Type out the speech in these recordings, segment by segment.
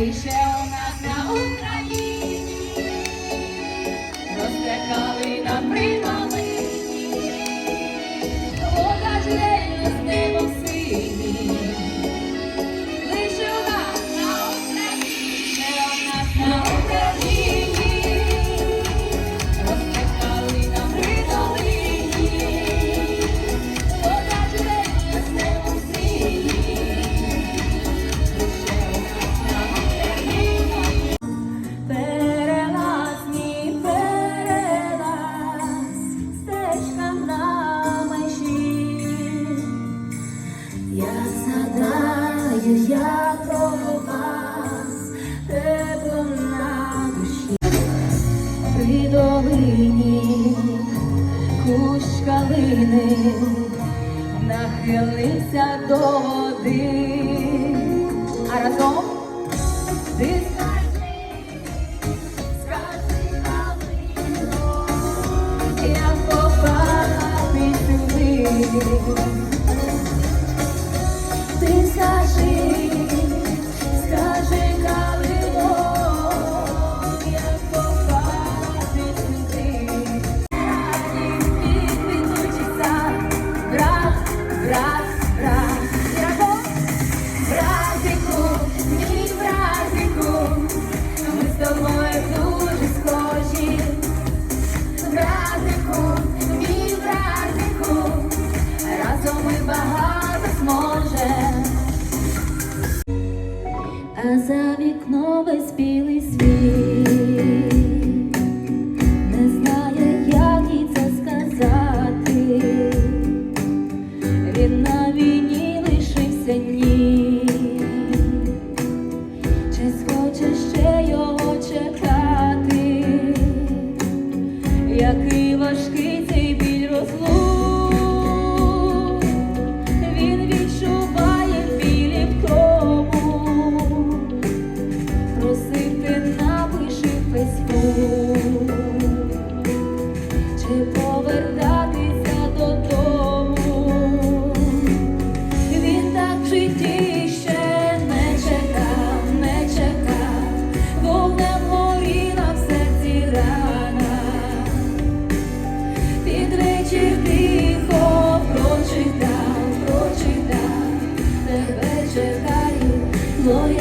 Alicia. зупинив, нахилився до води, а разом ти скажи, скажи мали, я попала під сюди, ти скажи, скажи.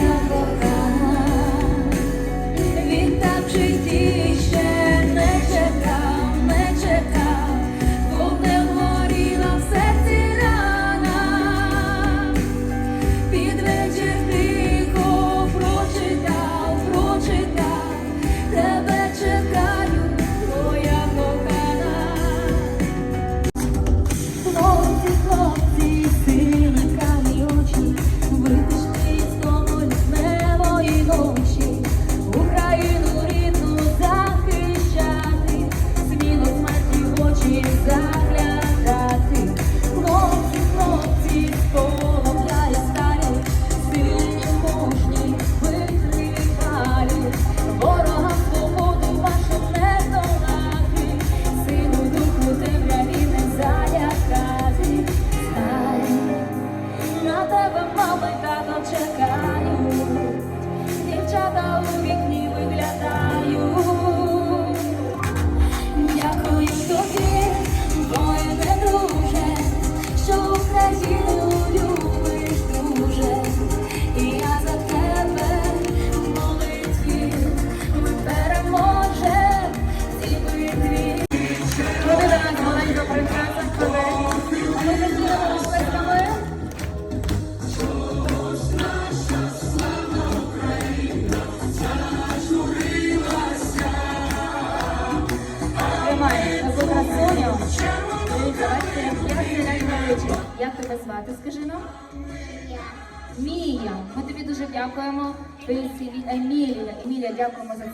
love.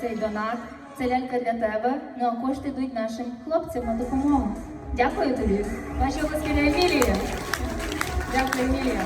цей донат. Це лялька для тебе. Ну а кошти йдуть нашим хлопцям на допомогу. Дякую тобі. Ваші обласки для Емілії. Дякую, Емілія.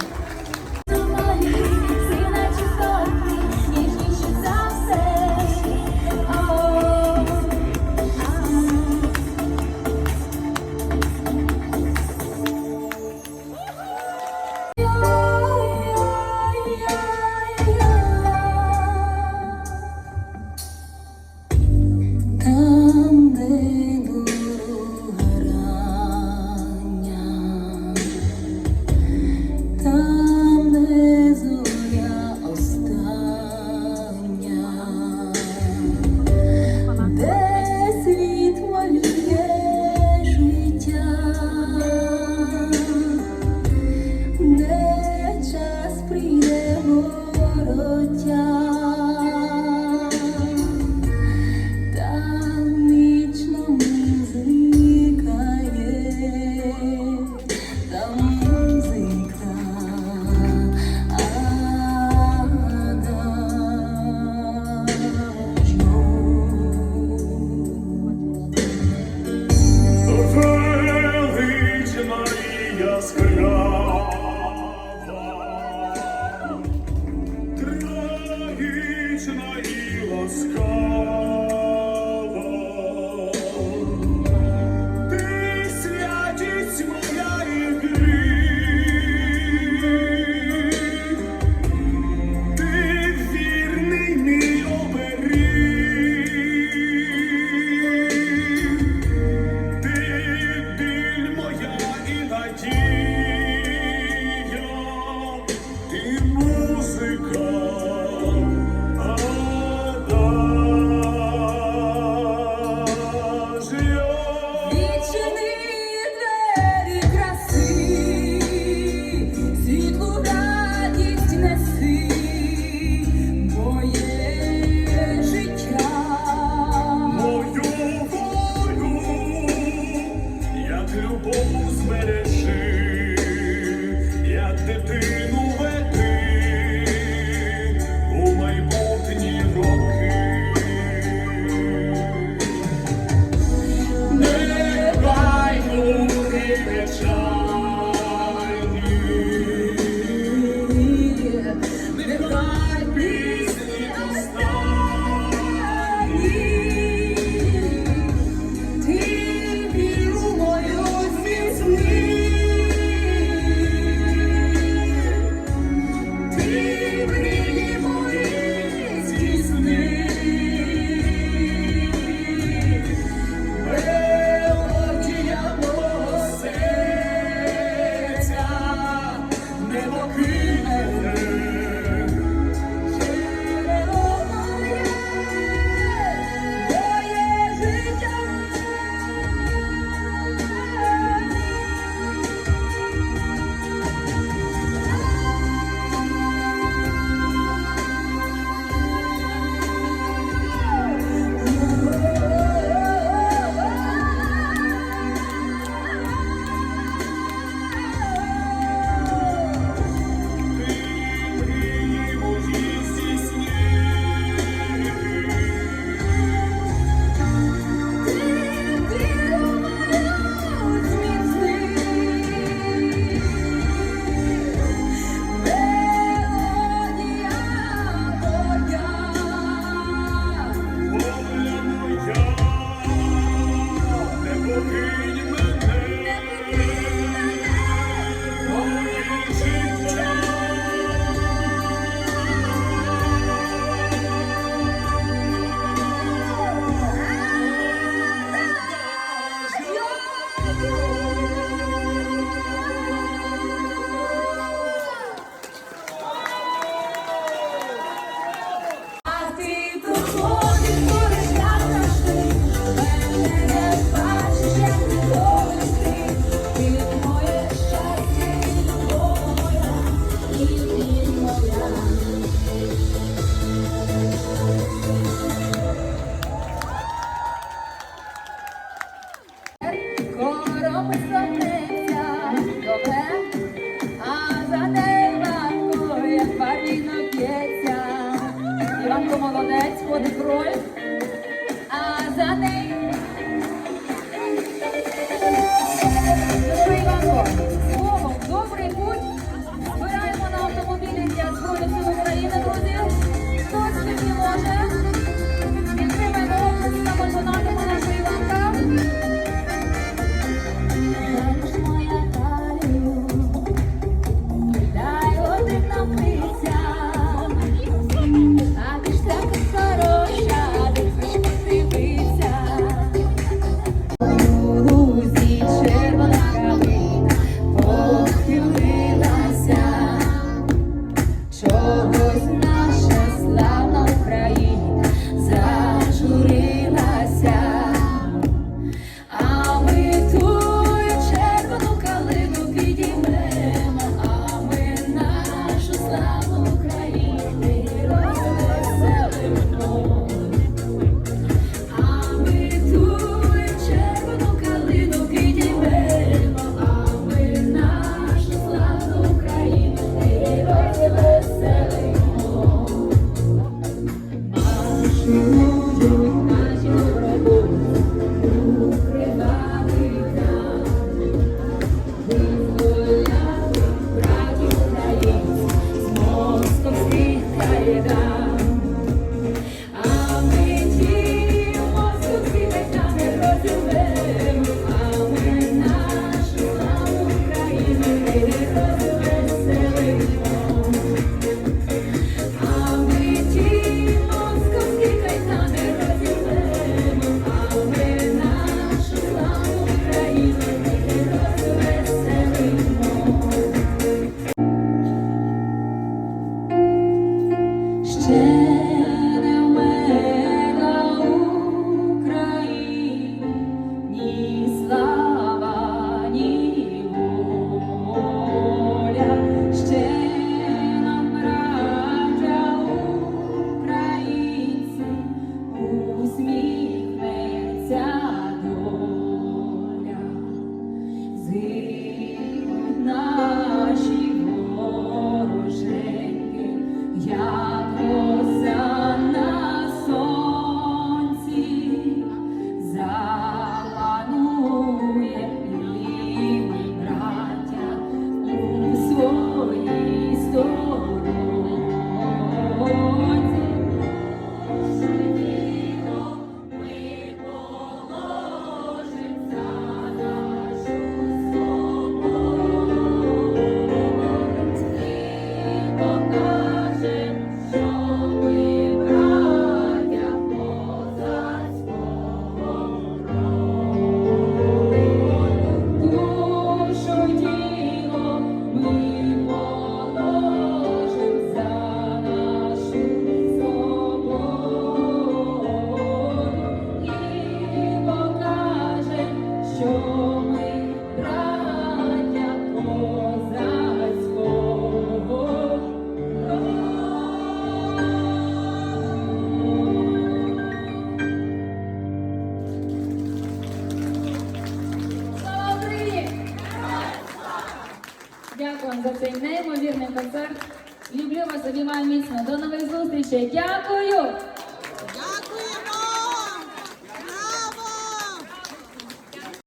Обіймаю міцно. До нових зустрічей. Дякую!